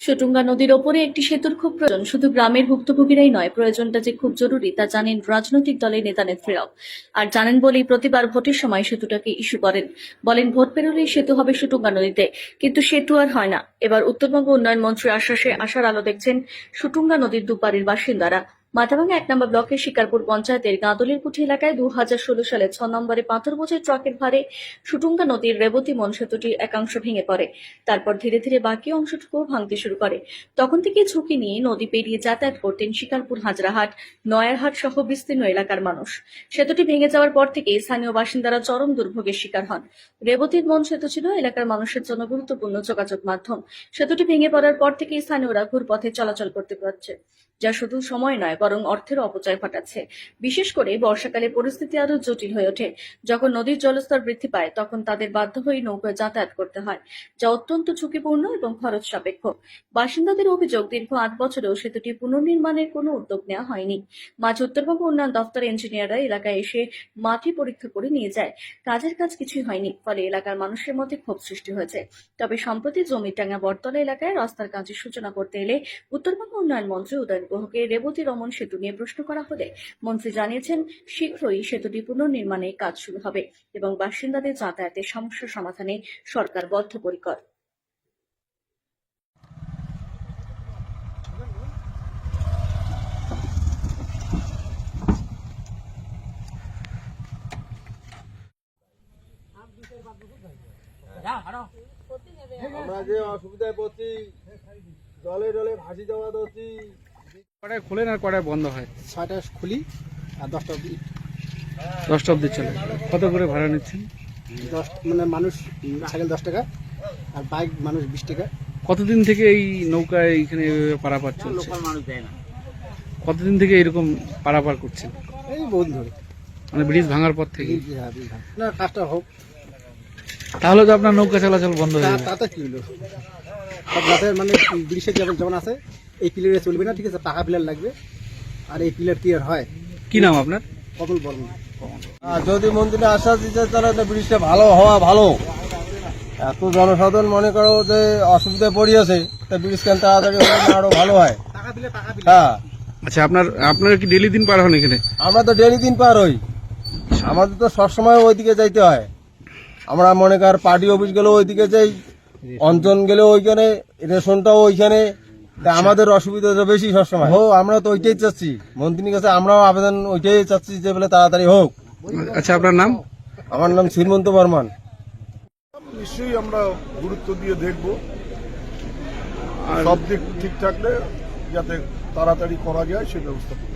সুটুঙ্গা নদীর ওপরে একটি সেতুর খুব প্রয়োজন। শুধু গ্রামের ভুক্তভোগীরাই নয়, প্রয়োজনটা যে খুব জরুরি তা জানেন রাজনৈতিক দলের নেতা নেত্রীরাও। আর জানেন বলেই প্রতিবার ভোটের সময় সেতুটাকে ইস্যু করেন। বলেন, ভোট পেরোলেই সেতু হবে সুটুঙ্গা নদীতে। কিন্তু সেতু আর হয় না। এবার উত্তরবঙ্গ উন্নয়ন মন্ত্রী আশ্বাসে আশার আলো দেখছেন সুটুঙ্গা নদীর দুপারের বাসিন্দারা। মাথাভাঙা এক নম্বর ব্লকের শিকারপুর পঞ্চায়েতের গাঁদলির কুঠি এলাকায় দু হাজার ষোলো সালে ছ নম্বরে পাথর বোঝাই ট্রাকের ভারে সুটুঙ্গা নদীর রেবতী মন সেতুটির একাংশ ভেঙে পড়ে। তারপর ধীরে ধীরে বাকি অংশটুকু ভাঙতে শুরু করে। তখন থেকে ঝুঁকি নিয়ে নদী পেরিয়ে যাতায়াত করতেন শিকারপুর হাজরাহাট, নয়ারহাট সহ বিস্তীর্ণ এলাকার মানুষ। সেতুটি ভেঙে যাওয়ার পর থেকে স্থানীয় বাসিন্দারা চরম দুর্ভোগের শিকার হন। রেবতীর মন সেতু ছিল এলাকার মানুষের জন্য গুরুত্বপূর্ণ যোগাযোগ মাধ্যম। সেতুটি ভেঙে পড়ার পর থেকে স্থানীয়রা ঘুরপথে চলাচল করতে পারছে, যা শুধু সময় নয় বরং অর্থের অপচয় ঘটাচ্ছে। বিশেষ করে বর্ষাকালে পরিস্থিতি আরও জটিল হয়ে ওঠে। যখন নদীর জলস্তর বৃদ্ধি পায়, তখন তাদের বাধ্য হয়ে নৌকায় যাতায়াত করতে হয়, যা অত্যন্ত ঝুঁকিপূর্ণ এবং খরচ সাপেক্ষ। বাসিন্দাদের অভিযোগ, দীর্ঘ আট বছরেও সেতুটি পুনর্নির্মাণের কোনো উদ্যোগ নেওয়া হয়নি। মাঝ উত্তরবঙ্গ উন্নয়ন দপ্তরের ইঞ্জিনিয়াররা এলাকায় এসে মাটি পরীক্ষা করে নিয়ে যায়। কাজের কাজ কিছুই হয়নি, ফলে এলাকার মানুষের মধ্যে ক্ষোভ সৃষ্টি হয়েছে। তবে সম্প্রতি জমিটাঙ্গা বটতলা এলাকায় রাস্তার কাজের সূচনা করতে এলে উত্তরবঙ্গ উন্নয়ন মন্ত্রী উদয়ন গুহকে রেবতী রমন সেতু নিয়ে প্রশ্ন করা হলে মন্ত্রী জানিয়েছেন, শীঘ্রই সেতুটি পুনর্নির্মাণে কাজ শুরু হবে এবং বাসিন্দাদের যাতায়াতের সমস্যা সমাধানে সরকার বদ্ধপরিকর। আমরা যে অসুবিধায় পড়ছি, জলে জলে ভাসি যাওয়া ধরছি কটায় খোলেন আর কটায় বন্ধ হয়? ছয়টা খুলি আর দশটা অবধি। দশটা অব্দি চলে। কত করে ভাড়া নিচ্ছেন? দশ মানে মানুষ সাইকেল দশ টাকা আর বাইক মানুষ বিশ টাকা। কতদিন থেকে এই নৌকায় এইখানে এভাবে পারাপার চলছে? কতদিন থেকে এরকম পারাপার করছেন? এই বহুত ধরে। মানে ব্রিজ ভাঙার পর থেকে? হ্যাঁ, না কাজটা হোক। তাহলে তো আপনার নৌকা চলাচল বন্ধ হয়ে যাবে। তাতে কি হলো? সব মানে ব্রিজের যেমন যেমন আছে এই পিলারে চলবে না ঠিক আছে? পাকা পিলার লাগবে। আর এই পিলার কি আর হয়? কি নাম আপনার? কতল বর্মন। যদি মন্দিরে আশ্বাস দিতে তাহলে তো ব্রিজটা ভালো হওয়া ভালো। এত জনসাধারণ মনে করো যে অসুবিধায় পড়িয়েছে তা ব্রিজ কেন তাড়াতাড়ি আরও ভালো হয়? হ্যাঁ। আচ্ছা আপনার আপনারা কি ডেলি দিন পার হন এখানে? আমরা তো ডেলি দিন পার হই। আমাদের তো সবসময় ওইদিকে যাইতে হয়। আমরা মনে কর পার্টি অফিস গেলেও ওইদিকে যাই অঞ্চল গেলেও ওইখানে রেশনটাও ওইখানে। তা আমাদের অসুবিধা বেশি সবসময়। হো আমরা তো ওইটাই চাচ্ছি। মন্ত্রীর কাছে আমরাও আবেদন ওইটাই চাচ্ছি যে বলে তাড়াতাড়ি হোক। আচ্ছা আপনার নাম? আমার নাম শ্রীমন্ত বর্মান। নিশ্চয়ই আমরা গুরুত্ব দিয়ে দেখব। সব দিক ঠিক থাকলে যাতে তাড়াতাড়ি করা যায় সে ব্যবস্থা করব।